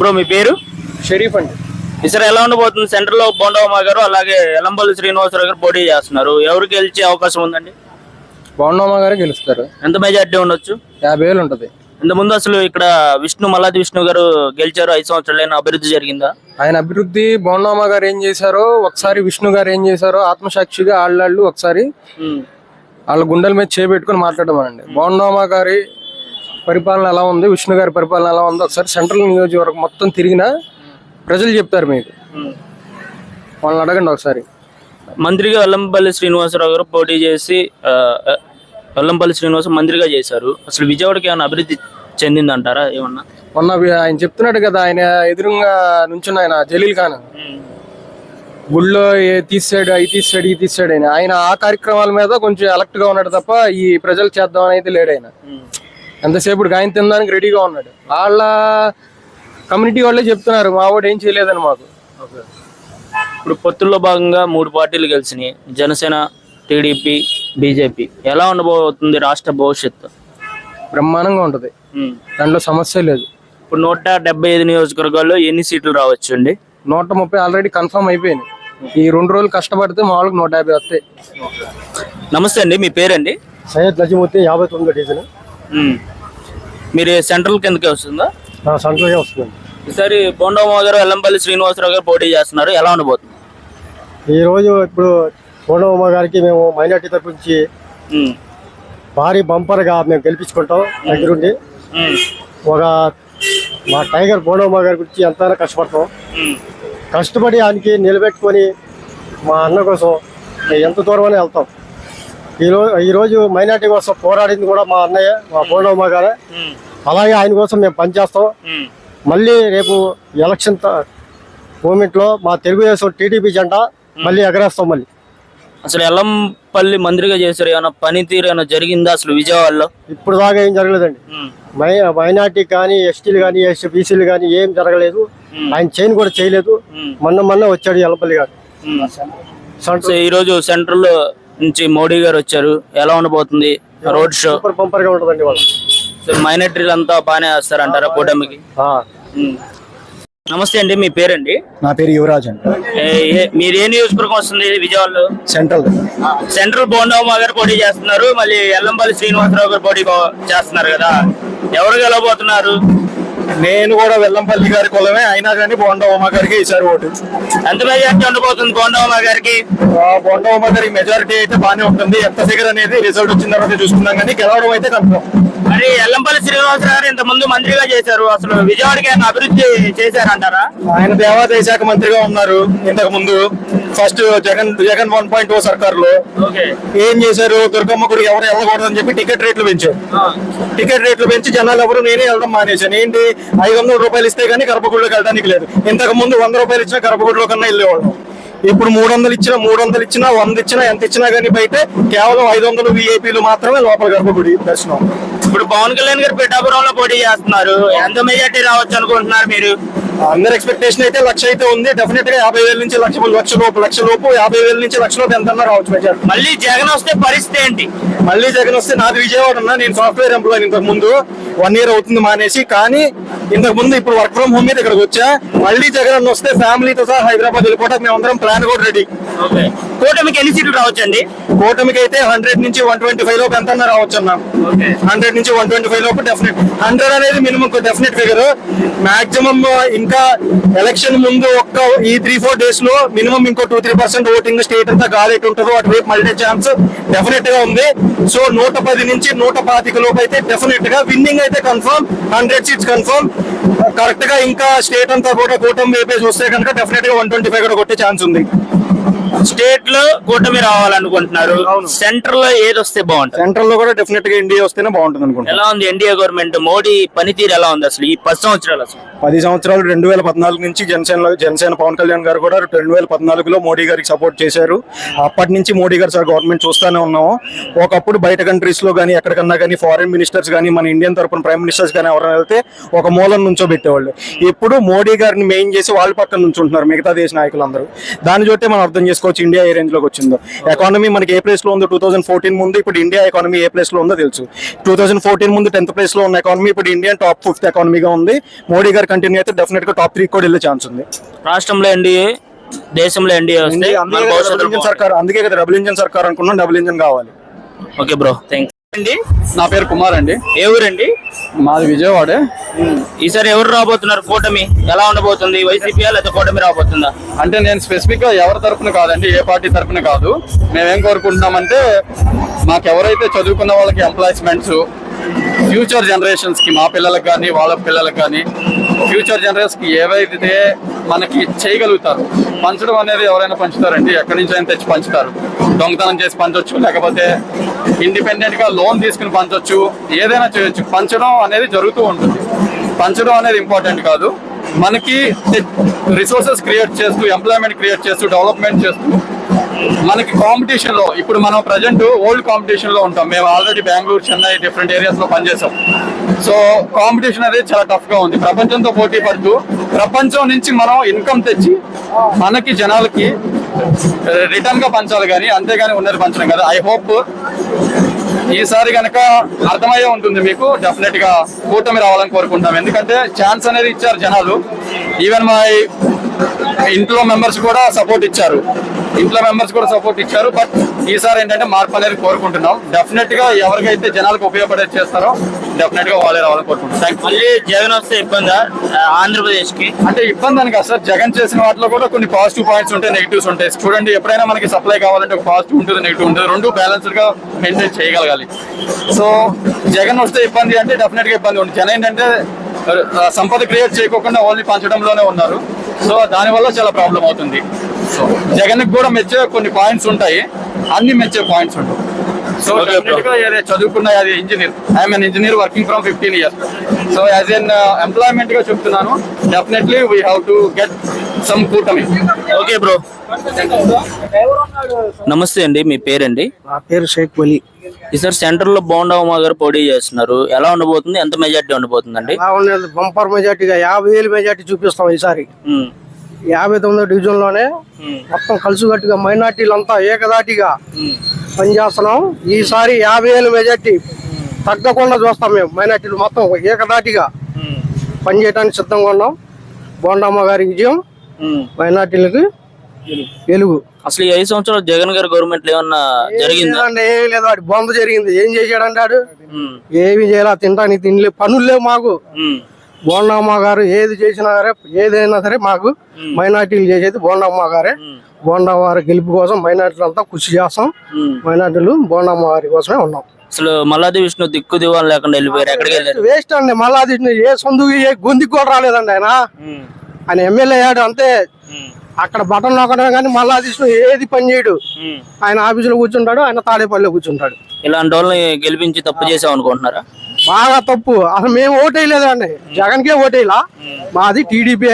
Bro మీ పేరు? షరీఫ్ అండి. ఈసారి ఎలా ఉండబోతుంది? సెంటర్లో బొండవమ్మ గారు అలాగే ఎలంపల్లి శ్రీనివాసరావు గారు పోటీ చేస్తున్నారు. ఎవరు గెలిచే అవకాశం ఉందండి? బొండమ్మ గారే గెలుస్తారు. ఎంత మెజార్టీ ఉండొచ్చు? యాభై వేలు ఉంటుంది. ఇంత ముందు అసలు ఇక్కడ విష్ణు మల్లాది విష్ణు గారు గెలిచారు ఐదు సంవత్సరాలైన అభివృద్ధి జరిగిందా? ఆయన అభివృద్ధి బొండమ్మ గారు ఏం చేశారో ఒకసారి విష్ణు గారు ఏం చేశారో ఆత్మసాక్షిగా ఆళ్ళాళ్ళు ఒకసారి వాళ్ళ గుండెల మీద చేపెట్టుకుని మాట్లాడమనండి. బొండమ్మ గారి పరిపాలన ఎలా ఉంది? విష్ణు గారి పరిపాలన ఎలా ఉంది ఒకసారి సెంట్రల్ నియోజకవర్గం మొత్తం తిరిగినా ప్రజలు చెప్తారు మీకు. వాళ్ళని అడగండి ఒకసారి. మంత్రిగా వెల్లంపల్లి శ్రీనివాసరావు గారు పోటీ చేసి వెల్లంపల్లి శ్రీనివాస మంత్రిగా చేశారు. అసలు విజయవాడకి ఏమైనా అభివృద్ధి చెందిందంటారా? ఏమన్నా? మొన్న ఆయన చెప్తున్నాడు కదా ఆయన ఎదురుగా నుంచున్న ఆయన జలీల్ ఖాన్. గుళ్ళో ఏ తీసాడు అవి తీసాడు ఈ తీసాడు ఆయన ఆయన ఆ కార్యక్రమాల మీద కొంచెం అలర్ట్గా ఉన్నాడు తప్ప ఈ ప్రజలు చేద్దామని అయితే లేడు ఆయన. ఎంతసేపు ఆయన తినడానికి రెడీగా ఉన్నాడు. వాళ్ళ కమ్యూనిటీ వాళ్ళే చెప్తున్నారు మా వాడు ఏం చేయలేదని మాకు. ఇప్పుడు పొత్తుల్లో భాగంగా మూడు పార్టీలు గెలిచినాయి. Janasena TDP BJP. ఎలా ఉండబోతుంది రాష్ట్ర భవిష్యత్తు? బ్రహ్మాండంగా ఉంటది. దాంట్లో సమస్య లేదు. ఇప్పుడు నూట డెబ్బై ఐదు నియోజకవర్గాల్లో ఎన్ని సీట్లు రావచ్చు అండి? నూట ముప్పై ఆల్రెడీ కన్ఫర్మ్ అయిపోయింది ఈ రెండు రోజులు కష్టపడితే మామూలుగా నూట యాభై వస్తాయి. నమస్తే అండి మీ పేరండి? సయ్యద్ లజిమూర్తి యాభై తొమ్మిది డీజిల్. మీరు సెంట్రల్ కిందకే వస్తుందా? సెంట్రల్గా వస్తుంది ఈసారి బొండమ్మ గారు ఎల్లంపల్లి శ్రీనివాసరావు గారు పోటీ చేస్తున్నారు. ఎలా ఉండబోతుంది? ఈ రోజు ఇప్పుడు కోడమ్మ గారికి మేము మైనార్టీ తరపు నుంచి. భారీ బంపర్గా మేము గెలిపించుకుంటాం దగ్గరుండి. ఒక మా టైగర్ బోడమ్మ గారి గురించి ఎంతైనా కష్టపడతాం. కష్టపడి ఆయనకి నిలబెట్టుకొని మా అన్న కోసం ఎంత దూరమని వెళ్తాం. ఈరోజు ఈరోజు మైనార్టీ కోసం పోరాడింది కూడా మా అన్నయ్య మా బోడమ్మ గారే. అలాగే ఆయన కోసం మేము పనిచేస్తాం. మళ్ళీ రేపు ఎలక్షన్ మూమెంట్లో మా తెలుగుదేశం టీడీపీ జెండా మళ్ళీ ఎగరేస్తాం మళ్ళీ అసలు ఎల్లంపల్లి మంత్రిగా చేశారు ఏమైనా పనితీరు ఏమైనా జరిగిందా అసలు విజయవాడలో ఇప్పుడు దాకా ఏం జరగలేదండి. మై మైనార్టీ కానీ ఎస్టీలు కానీ ఎస్సీ బీసీలు కానీ ఏం జరగలేదు. ఆయన చైన్ కూడా చేయలేదు. మొన్న మొన్న వచ్చాడు ఎలపల్లి గారు ఈ రోజు సెంట్రల్ నుంచి మోడీ గారు వచ్చారు. ఎలా ఉండబోతుంది? Road show. సూపర్ పంపర్గా ఉంటుందండి వాళ్ళు సో అంతా బాగానే వస్తారంటారా కూటమికి? ఆ. ఉమ్. నమస్తే అండి మీ పేరండి? నా పేరు యువరాజ్ అండి. ఏ- ఏ- మీరు ఏ నియోజకవర్గం వస్తుంది విజయవాడలో? సెంట్రల్. సెంట్రల్ బోండమ్మ గారు పోటీ చేస్తున్నారు. మళ్ళీ ఎల్లంపల్లి శ్రీనివాసరావు గారు పోటీ బో- చేస్తున్నారు కదా. ఎవరు గెలవబోతున్నారు? నేను కూడా వెల్లంపల్లి గారి కులమే అయినా కానీ బోండా ఉమా గారికి ఈసారి ఓటు. ఎంత మెజార్టీ ఉండబోతుంది బోండమ్మ గారికి? బోండా ఉమా గారి మెజారిటీ అయితే బాగానే ఉంటుంది. ఎంత ఫిగర్ అనేది రిజల్ట్ వచ్చిన తర్వాత చూసుకుందాం కానీ గెలవడం అయితే కన్ఫర్మ్ మరి ఎల్లంపల్లి శ్రీనివాసరావు గారు ఇంత ముందు మంత్రిగా చేశారు. అసలు విజయవాడకి ఏమైనా అభివృద్ధి చేశారంటారా? ఆయన దేవాదాయ శాఖ మంత్రిగా ఉన్నారు ఇంతకు ముందు. First Jagan Jagan one point O సర్కార్లో ఏం చేశారు? దుర్గమ్మ గుడికి ఎవరు వెళ్ళకూడదని చెప్పి టికెట్ రేట్లు పెంచారు. టికెట్ రేట్లు పెంచి జనాలు ఎవరు నేనే వెళ్ళడం మానేశాను. ఏంటి? ఐదు వందల రూపాయలు ఇస్తే గానీ గర్భగుడిలోకి వెళ్ళడానికి లేదు. ఇంతకు ముందు వంద రూపాయలు ఇచ్చినా గర్భగుడిలో కన్నా వెళ్ళేవాళ్ళం. ఇప్పుడు మూడు వందలు ఇచ్చినా మూడు వందలు ఇచ్చినా వంద ఇచ్చినా ఎంత ఇచ్చినా గానీ బయట కేవలం ఐదు వందలు విఐపీలు మాత్రమే లోపల గర్భగుడి దర్శనం. ఇప్పుడు పవన్ కళ్యాణ్ గారు పిఠాపురంలో పోటీ చేస్తున్నారు. ఎంత మెజార్టీ రావచ్చు అనుకుంటున్నారు మీరు? అందరి ఎక్స్పెక్టేషన్ అయితే లక్ష అయితే ఉంది. డెఫినెట్గా యాభై వేల నుంచి లక్ష లక్ష లోపు లక్ష లోపు యాభై వేల నుంచి లక్ష లోపు ఎంత రావచ్చు మెజారిటీ మళ్ళీ జగన్ వస్తే పరిస్థితి ఏంటి? మళ్ళీ జగన్ వస్తే నాది విజయవాడ ఉన్నా నేను సాఫ్ట్వేర్ ఎంప్లాయ్ ఇంతకు ముందు వన్ ఇయర్ అవుతుంది మానేసి కానీ ఇంతకు ముందు ఇప్పుడు వర్క్ ఫ్రమ్ హోమ్ మీద ఇక్కడికి వచ్చా. మళ్ళీ జగన్ వస్తే ఫ్యామిలీతో సహా హైదరాబాద్ వెళ్ళిపోవడానికి మేము అందరం ప్లాన్ కూడా రెడీ కూటమికి ఎన్ని సీట్లు రావచ్చు అండి కూటమికి అయితే హండ్రెడ్ నుంచి వన్ ట్వంటీ ఫైవ్ లోపు ఎంత రావచ్చు అన్న. ఓకే. హండ్రెడ్ నుంచి వన్ ట్వంటీ ఫైవ్ లోపు డెఫినెట్ హండ్రెడ్ అనేది మినిమం డెఫినెట్ ఫిగర్ మాక్సిమం ఇంకా ఎలక్షన్ ముందు ఒక్క ఈ త్రీ ఫోర్ డేస్లో మినిమం ఇంకో two three percent voting state అంతా గాలి ఎటు ఉంటుందో అటువైపు మళ్ళీ ఛాన్స్ డెఫినెట్గా ఉంది. సో నూట పది నుంచి నూట పాతిక లోపు అయితే డెఫినెట్గా విన్నింగ్ అయితే కన్ఫర్మ్ హండ్రెడ్ సీట్స్ కన్ఫర్మ్ కరెక్ట్గా ఇంకా స్టేట్ అంతా కూడా కూటమి వైపే చూస్తే కనుక డెఫినెట్గా వన్ ట్వంటీ ఫైవ్ కూడా కొట్టే ఛాన్స్ ఉంది. స్టేట్లో కూటమి రావాలనుకుంటున్నారు. సెంటర్లో ఏది వస్తే బాగుంటుంది? సెంట్రల్లో కూడా డెఫినెట్గా ఇండియా వస్తేనే బాగుంటుంది అనుకుంటున్నాను ఎలా ఉంది ఎన్డీఏ గవర్నమెంట్? మోడీ పనితీరు ఎలా ఉంది అసలు ఈ పది సంవత్సరాలు అసలు? పది సంవత్సరాలు రెండు వేల పద్నాలుగు నుంచి జనసేనలో జనసేన పవన్ కళ్యాణ్ గారు కూడా రెండు వేల పద్నాలుగులో మోడీ గారికి సపోర్ట్ చేశారు. అప్పటి నుంచి మోడీ గారు సార్ గవర్నమెంట్ చూస్తూనే ఉన్నాము. ఒకప్పుడు బయట కంట్రీస్లో కానీ ఎక్కడికన్నా కానీ ఫారిన్ మినిస్టర్స్ కానీ మన ఇండియన్ తరఫున ప్రైమ్ మినిస్టర్స్ కానీ ఎవరైనా వెళ్తే ఒక మూలం నుంచో పెట్టేవాళ్ళు. ఇప్పుడు మోడీ గారిని మెయిన్ చేసి వాళ్ళ పక్కన నుంచి ఉంటున్నారు మిగతా దేశ నాయకులందరూ. దాన్ని చూస్తే మనం అర్థం చేసుకోవచ్చు ఇండియా ఏ రేంజ్లోకి వచ్చిందో. ఎకానమీ మనకి ఏ ప్లేస్లో ఉందో టూ థౌసండ్ ఫోర్టీన్ ముందు ఇప్పుడు ఇండియా ఎకానమీ ఏ ప్లేస్లో ఉందో తెలుసు. టూ థౌసండ్ ఫోర్టీన్ ముందు టెన్త్ ప్లేస్లో ఉన్న ఎకానమీ ఇప్పుడు ఇండియా టాప్ ఫిఫ్త్ ఎకానమీగా ఉంది. మోడీ గారు కంటిన్యూ అయితే డెఫినెట్గా టాప్ త్రీ కూడా వెళ్ళే ఛాన్స్ ఉంది. రాష్ట్రంలో ఎన్డీఏ దేశంలో ఎన్డీఏ వస్తే మన భవిష్యత్తు ఇంజన్ సర్కార్ అందుకే కదా డబుల్ ఇంజన్ సర్కార్ అనుకున్నాం డబుల్ ఇంజన్ కావాలి. ఓకే బ్రో థ్యాంక్ అండి నా పేరు కుమార్ అండి. ఏ ఊరండి? మాది విజయవాడే. ఈసారి ఎవరు రాబోతున్నారు కూటమి? ఎలా ఉండబోతుంది? వైసీపీ లేదా కూటమి రాబోతుందా? అంటే నేను స్పెసిఫిక్గా ఎవరి తరపున కాదండి ఏ పార్టీ తరపున కాదు. మేమేం కోరుకుంటున్నామంటే మాకు ఎవరైతే చదువుకున్న వాళ్ళకి ఎంప్లాయ్మెంట్స్ ఫ్యూచర్ జనరేషన్స్కి మా పిల్లలకు కానీ వాళ్ళ పిల్లలకు కానీ ఫ్యూచర్ జనరేషన్స్కి ఏవైతే మనకి చేయగలుగుతారు పంచడం అనేది ఎవరైనా పంచుతారండి? ఎక్కడి నుంచి అయినా తెచ్చి పంచుతారు. దొంగతనం చేసి పంచవచ్చు లేకపోతే ఇండిపెండెంట్గా లోన్ తీసుకుని పంచవచ్చు ఏదైనా చేయొచ్చు. పంచడం అనేది జరుగుతూ ఉంటుంది. పంచడం అనేది ఇంపార్టెంట్ కాదు. మనకి రిసోర్సెస్ క్రియేట్ చేస్తూ ఎంప్లాయ్మెంట్ క్రియేట్ చేస్తూ డెవలప్మెంట్ చేస్తూ మనకి కాంపిటీషన్లో ఇప్పుడు మనం ప్రజెంట్ ఓల్డ్ కాంపిటీషన్లో ఉంటాం. మేము ఆల్రెడీ బెంగళూరు చెన్నై డిఫరెంట్ ఏరియాస్లో పనిచేసాం సో కాంపిటీషన్ అనేది చాలా టఫ్గా ఉంది. ప్రపంచంతో పోటీ పడుతూ ప్రపంచం నుంచి మనం ఇన్కమ్ తెచ్చి మనకి జనాలకి రిటర్న్గా పంచాలి కానీ అంతేగాని ఉన్నది పంచడం కదా. ఐ హోప్ ఈసారి కనుక అర్థమయ్యే ఉంటుంది మీకు. డెఫినెట్గా కూటమి రావాలని కోరుకుంటాం. ఎందుకంటే ఛాన్స్ అనేది ఇచ్చారు జనాలు. ఈవెన్ మా ఇంట్లో మెంబర్స్ కూడా సపోర్ట్ ఇచ్చారు. ఇంట్లో మెంబర్స్ కూడా సపోర్ట్ ఇచ్చారు. బట్ ఈసారి ఏంటంటే మార్పు అనేది కోరుకుంటున్నాం. డెఫినెట్గా ఎవరికైతే జనాలకు ఉపయోగపడేది చేస్తారో డెఫినెట్గా వాళ్ళే రావాలని కోరుకుంటున్నాం. మళ్ళీ జగన్ వస్తే ఇబ్బందా? ఆంధ్రప్రదేశ్కి అంటే ఇబ్బంది అని కాదు సార్. జగన్ చేసిన వాటిలో కూడా కొన్ని పాజిటివ్ పాయింట్స్ ఉంటాయి నెగిటివ్స్ ఉంటాయి. చూడండి ఎప్పుడైనా మనకి సప్లై కావాలంటే ఒక పాజిటివ్ ఉంటుంది నెగిటివ్ ఉంటుంది. రెండు బ్యాలెన్స్డ్గా మెయింటైన్ చేయగలగాలి. సో జగన్ వస్తే ఇబ్బంది అంటే డెఫినెట్గా ఇబ్బంది ఉంటుంది. జనం ఏంటంటే సంపద క్రియేట్ చేయకోకుండా ఓన్లీ పంచడంలోనే ఉన్నారు. సో దానివల్ల చాలా ప్రాబ్లం అవుతుంది. సో జగన్ కూడా మెచ్చే కొన్ని పాయింట్స్ ఉంటాయి. అన్ని మెచ్చే పాయింట్స్ ఉంటాయి సో చదువుకున్న అది engineer I'm an engineer working from fifteen years so as an ఎంప్లాయ్మెంట్గా చెప్తున్నాను. Definitely we have to get some కూటమి. ఓకే బ్రో నమస్తే అండి మీ పేరండి? నా పేరు షేక్ వలి. ఈసారి సెంటర్లో బోండా ఉమా గారు పోటీ చేస్తున్నారు. ఎలా ఉండబోతుంది? ఎంత మెజార్టీ ఉండబోతుందండి? ఎలా ఉండేది? బంపర్ మెజార్టీగా యాభై వేలు మెజార్టీ చూపిస్తాం ఈసారి. యాభై తొమ్మిదో డివిజన్లోనే ఉమ్, మొత్తం కలిసికట్టుగా మైనార్టీలంతా ఏకదాటిగా. పనిచేస్తున్నాం. ఈసారి యాభై వేలు మెజార్టీ తగ్గకుండా చూస్తాం మేము మైనార్టీలు మొత్తం ఏకదాటిగా పనిచేయడానికి సిద్ధంగా ఉన్నాం. బోండమ్మ గారి విజయం. మైనార్టీలకు వెలుగు. అసలు ఈ ఐదు సంవత్సరాలు జగన్ గారి గవర్నమెంట్ ఏమన్నా ఏమీ లేదు వాడి బొంద జరిగింది. ఏం చేశాడంటాడు? ఉమ్, ఏమి చేయాల? తినడానికి తినలే పనులు లేవు మాకు. బోండమ్మ గారు ఏది చేసినా సరే ఏదైనా సరే మాకు మైనార్టీలు చేసేది బోండమ్మ గారే. బోండమ్మ గారి గెలుపు కోసం మైనార్టీలు అంతా కృషి చేస్తాం. మైనార్టీలు బోండమ్మ గారి కోసమే ఉన్నాం. అసలు మల్లాది విష్ణు దిక్కు దివాన్ లేకుండా వెళ్ళిపోయారు. ఎక్కడికి వెళ్ళారు? వేస్ట్ అండి. మళ్ళా అది ఏ సొందుకు ఏ గొంతుకు కూడా రాలేదండి ఆయన. ఆయన ఎమ్మెల్యే అయ్యాడు అంతే. అక్కడ బటన్ నొక్కడమే కానీ మళ్ళా తీసిన ఏది పని చేయడు. ఆయన ఆఫీసులో కూర్చుంటాడు ఆయన తాడేపల్లిలో కూర్చుంటాడు. ఇలాంటి వాళ్ళని గెలిపించి తప్పు చేసాం అనుకుంటున్నారా? బాగా తప్పు. అసలు మేము ఓటేయలేదండి జగన్ కే ఓటేయలా? మాది టీడీపీ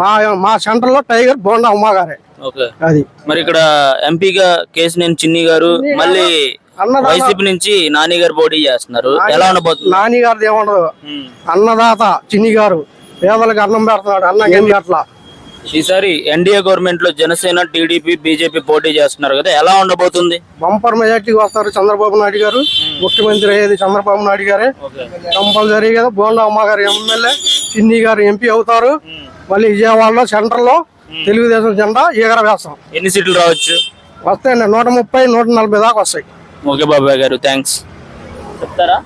మా మా సెంటర్లో టైగర్ బోండా అమ్మ గారే. అది. మరి ఇక్కడ ఎంపీగా కేసినేని చిన్ని గారు మళ్ళీ వైసీపీ నుంచి నాని గారు పోటీ చేస్తున్నారు. ఎలా ఉండబోతుంది? నాని ఏముండదు. ఉమ్. అన్నదాత చిన్ని గారు పేదలకు అన్నం పెడుతున్నాడు అన్నం ఏం పెట్టలా? ఈసారి ఎన్డీఏ గవర్నమెంట్లో జనసేన టీడీపీ బీజేపీ పోటీ చేస్తున్నారు కదా ఎలా ఉండబోతుంది? బంపర్ మెజార్టీకి వస్తారు చంద్రబాబు నాయుడు గారు. ముఖ్యమంత్రి అయ్యేది చంద్రబాబు నాయుడు గారే. కంపల్సరీ కదా బోండా అమ్మ గారు ఎమ్మెల్యే చిన్ని గారు ఎంపీ అవుతారు. మళ్ళీ విజయవాడలో సెంటర్లో తెలుగుదేశం జెండా ఈగర వేస్తాం. ఎన్ని సీట్లు రావచ్చు? వస్తాయండి నూట ముప్పై నూట నలభై దాకా వస్తాయి. ఓకే బాబాయ్ గారు థ్యాంక్స్. చెప్తారా?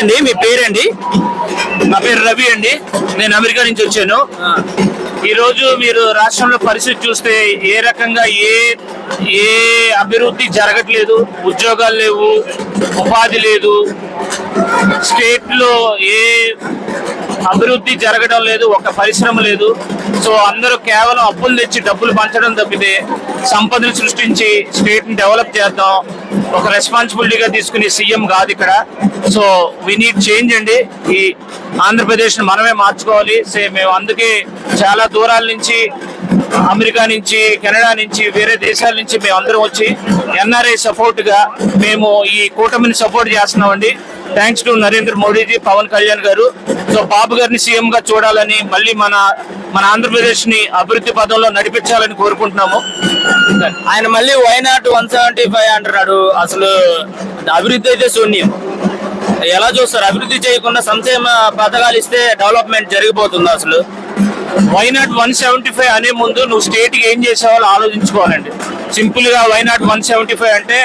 అండి మీ పేరండి? నా పేరు రవి అండి. నేను అమెరికా నుంచి వచ్చాను. ఈరోజు మీరు రాష్ట్రంలో పరిస్థితి చూస్తే ఏ రకంగా ఏ ఏ అభివృద్ధి జరగట్లేదు ఉద్యోగాలు లేవు ఉపాధి లేదు స్టేట్లో ఏ అభివృద్ధి జరగడం లేదు ఒక పరిశ్రమ లేదు. సో అందరూ కేవలం అప్పులు తెచ్చి డబ్బులు పంచడం తప్పితే సంపదను సృష్టించి స్టేట్ని డెవలప్ చేద్దాం. ఒక రెస్పాన్సిబిలిటీగా తీసుకునే సీఎం కాదు ఇక్కడ. సో వి నీడ్ చేంజ్ అండి. ఈ ఆంధ్రప్రదేశ్ని మనమే మార్చుకోవాలి. సే మేము అందుకే చాలా దూరాల నుంచి అమెరికా నుంచి కెనడా నుంచి వేరే దేశాల నుంచి మేము అందరం వచ్చి ఎన్ఆర్ఐ సపోర్ట్గా మేము ఈ కూటమిని సపోర్ట్ చేస్తున్నామండి. థ్యాంక్స్ టు నరేంద్ర మోడీజీ పవన్ కళ్యాణ్ గారు సో బాబు గారిని సీఎం గా చూడాలని మళ్ళీ మన మన ఆంధ్రప్రదేశ్ని అభివృద్ధి పదంలో నడిపించాలని కోరుకుంటున్నాము. ఆయన మళ్ళీ వైనాట్ వన్ సెవెంటీ ఫైవ్ అంటున్నాడు. అసలు అభివృద్ధి అయితే శూన్యం. ఎలా చూస్తారు? అభివృద్ధి చేయకుండా సంక్షేమ పథకాలు ఇస్తే డెవలప్మెంట్ జరిగిపోతుంది అసలు? Why not one seventy five అనే ముందు నువ్వు స్టేట్కి ఏం చేసావో ఆలోచించుకోవాలండి. సింపుల్గా why not one seventy five అంటే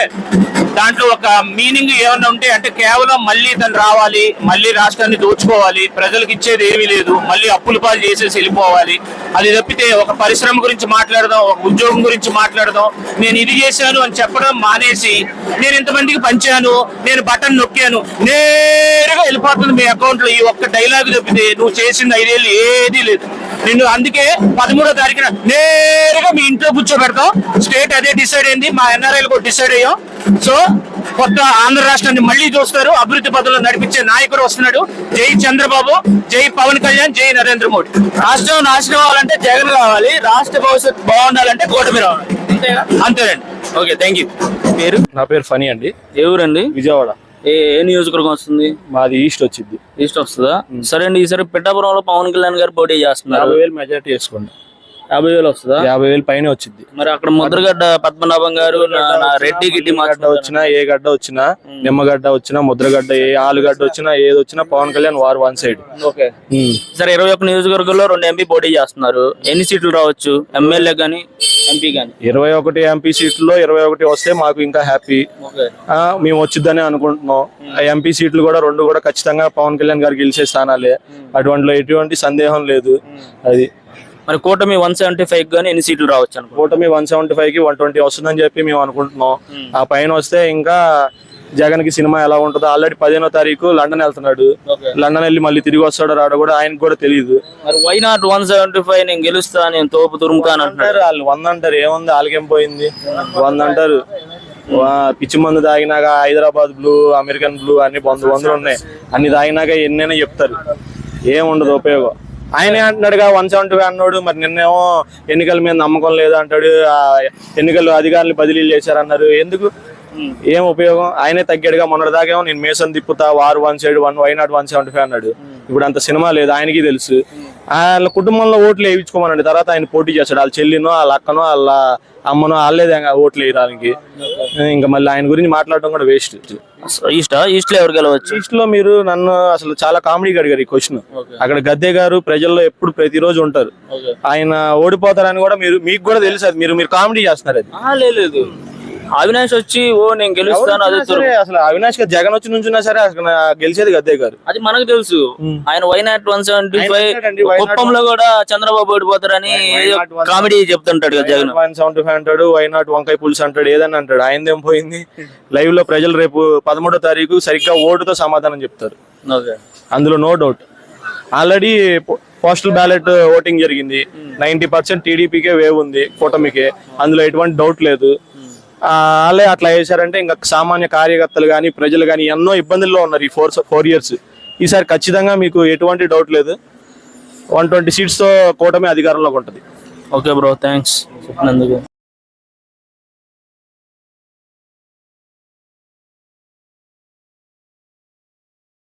దాంట్లో ఒక మీనింగ్ ఏమన్నా ఉంటే అంటే కేవలం మళ్ళీ తను రావాలి మళ్ళీ రాష్ట్రాన్ని దోచుకోవాలి ప్రజలకు ఇచ్చేది ఏమీ లేదు మళ్ళీ అప్పులు పాలు చేసేసి వెళ్ళిపోవాలి. అది తప్పితే ఒక పరిశ్రమ గురించి మాట్లాడదాం ఒక ఉద్యోగం గురించి మాట్లాడదాం. నేను ఇది చేశాను అని చెప్పడం మానేసి నేను ఇంతమందికి పంచాను నేను బటన్ నొక్కాను నేరుగా వెళ్ళిపోతుంది మీ అకౌంట్లో ఈ ఒక్క డైలాగ్ తప్పితే నువ్వు చేసింది ఐదేళ్ళు ఏదీ లేదు. నిన్ను అందుకే పదమూడో తారీఖున నేరుగా మీ ఇంట్లో కూర్చోబెడతాం స్టేట్ అదే డిసైడ్ అయింది. మా ఎన్ఆర్ఐలు కూడా డిసైడ్ అయ్యాం. సో కొత్త ఆంధ్ర రాష్ట్రాన్ని మళ్ళీ చూస్తారు. అభివృద్ధి పదంలో నడిపించే నాయకుడు వస్తున్నాడు. జై చంద్రబాబు జై పవన్ కళ్యాణ్ జై నరేంద్ర మోడీ. రాష్ట్రం నాశనం అవ్వాలంటే జగన్ కావాలి. రాష్ట్ర భవిష్యత్తు బాగుండాలంటే కూటమి రావాలి. అంతేనండి. ఓకే థ్యాంక్ యూ పేరు? నా పేరు ఫనీ అండి. ఏ ఊరండి? విజయవాడ. ఏ ఏ నియోజకవర్గం వస్తుంది? మాది ఈస్ట్ వచ్చింది. ఈస్ట్ వస్తుందా? సరే అండి ఈసారి పిఠాపురంలో పవన్ కళ్యాణ్ గారు పోటీ చేస్తున్నారు. వేలు మెజార్టీ వేసుకోండి. యాభై వేలు వస్తుందా? యాభై వేలు పైన వచ్చింది. మరి అక్కడ ముద్రగడ్డ పద్మనాభం గారు రెడ్డి గిడ్డి గడ్డ వచ్చినా ఏ గడ్డ వచ్చినా నిమ్మగడ్డ వచ్చినా ముద్రగడ్డ ఏ ఆలుగడ్డ వచ్చినా ఏది వచ్చినా పవన్ కళ్యాణ్ వారు వన్ సైడ్. ఓకే. సరే ఇరవై ఒక్క నియోజకవర్గంలో రెండు ఎంపీ పోటీ చేస్తున్నారు. ఎన్ని సీట్లు రావచ్చు? ఎమ్మెల్యే గానీ ఎంపీ గానీ? ఇరవై ఒకటి ఎంపీ సీట్లలో ఇరవై ఒకటి వస్తే మాకు ఇంకా హ్యాపీ. మేము వచ్చిద్దని అనుకుంటున్నాం. ఆ ఎంపీ సీట్లు కూడా రెండు కూడా ఖచ్చితంగా పవన్ కళ్యాణ్ గారు గెలిచే స్థానాలే. అటువంటిలో ఎటువంటి సందేహం లేదు. అది. మరి కూటమి వన్ సెవెంటీ ఫైవ్ గానీ ఎన్ని సీట్లు రావచ్చు అనుకో కూటమి వన్ సెవెంటీ ఫైవ్కి వన్ ట్వంటీ వస్తుందని చెప్పి మేము అనుకుంటున్నాం. ఆ పైన వస్తే ఇంకా జగన్కి సినిమా ఎలా ఉంటుందో ఆల్రెడీ పదిహేనో తారీఖు లండన్ వెళ్తున్నాడు. లండన్ వెళ్ళి మళ్ళీ తిరిగి వస్తాడో రాడో కూడా ఆయనకు కూడా తెలియదు మరి why not one seventy five నేను గెలుస్తా నేను తోపు అంటున్నాడు? అంటారు వాళ్ళు వంద అంటారు ఏముంది వాళ్ళకేం పోయింది? వంద అంటారు పిచ్చి మందు తాగినాక హైదరాబాద్ బ్లూ అమెరికన్ బ్లూ అన్ని వంద వందలు ఉన్నాయి. అన్ని తాగినాక ఎన్నైనా చెప్తారు. ఏం ఉండదు ఉపయోగం. ఆయనే అంటున్నాడుగా వన్ సెవెంటీ అన్నాడు మరి నిన్నేమో ఎన్నికల మీద నమ్మకం లేదు అంటాడు ఆ ఎన్నికలు అధికారులు బదిలీలు చేశారన్నారు. ఎందుకు? ఏం ఉపయోగం? ఆయనే తగ్గాడుగా మొన్నటిదాకేమో నేను మేసన్ తిప్పుతా వారు one side one why not one seventy five అన్నాడు. ఇప్పుడు అంత సినిమా లేదు ఆయనకి తెలుసు. వాళ్ళ కుటుంబంలో ఓట్లు వేయించుకోమనండి. తర్వాత ఆయన పోటీ చేస్తాడు. వాళ్ళ చెల్లినో వాళ్ళ అక్కనో వాళ్ళ అమ్మనో వాళ్ళేదే ఓట్లు వేయడానికి ఇంకా మళ్ళీ ఆయన గురించి మాట్లాడటం కూడా వేస్ట్ ఈస్ట్ ఈస్ట్లో ఎవరు గెలవచ్చు ఈస్ట్లో మీరు నన్ను అసలు చాలా కామెడీగా అడిగారు ఈ క్వశ్చన్ అక్కడ గద్దె గారు ప్రజల్లో ఎప్పుడు ప్రతిరోజు ఉంటారు. ఆయన ఓడిపోతారని కూడా మీరు మీకు కూడా తెలుసు అది. మీరు మీరు కామెడీ చేస్తున్నారు అది. లేదు. అవినాష్ వచ్చి ఓ నేను గెలుస్తాను అదే అసలు అవినాష్ గారు జగన్ వచ్చి నుంచున్నా సరే అసలు గెలిచేది గద్దే గారు అది మనకు తెలుసు. ఆయన వై నాట్ వన్ సెవెంటీ ఆయన ఫైవ్ కుప్పంలో కూడా చంద్రబాబు ఓడిపోతారని కామెడీ చెప్తుంటాడు కదా జగన్. వన్ సెవెంటీ ఫైవ్ అంటాడు వై నాట్ వంకాయ పులుసు అంటాడు ఏదని అంటాడు. ఆయనదేం పోయింది? లైవ్లో ప్రజలు రేపు పదమూడో తారీఖు సరిగ్గా ఓటుతో సమాధానం చెప్తారు. అందులో no doubt already postal ballot voting జరిగింది. నైన్టీ పర్సెంట్ టీడీపీకే వేవ్ ఉంది కూటమికే. అందులో ఎటువంటి డౌట్ లేదు. వాళ్ళే అట్లా చేశారంటే ఇంకా సామాన్య కార్యకర్తలు కానీ ప్రజలు కానీ ఎన్నో ఇబ్బందుల్లో ఉన్నారు ఈ ఫోర్ ఫోర్ ఇయర్స్. ఈసారి ఖచ్చితంగా మీకు ఎటువంటి డౌట్ లేదు. వన్ ట్వంటీ సీట్స్తో కూటమి అధికారంలోకి ఉంటుంది. ఓకే బ్రో థ్యాంక్స్ చెప్పినందుకు.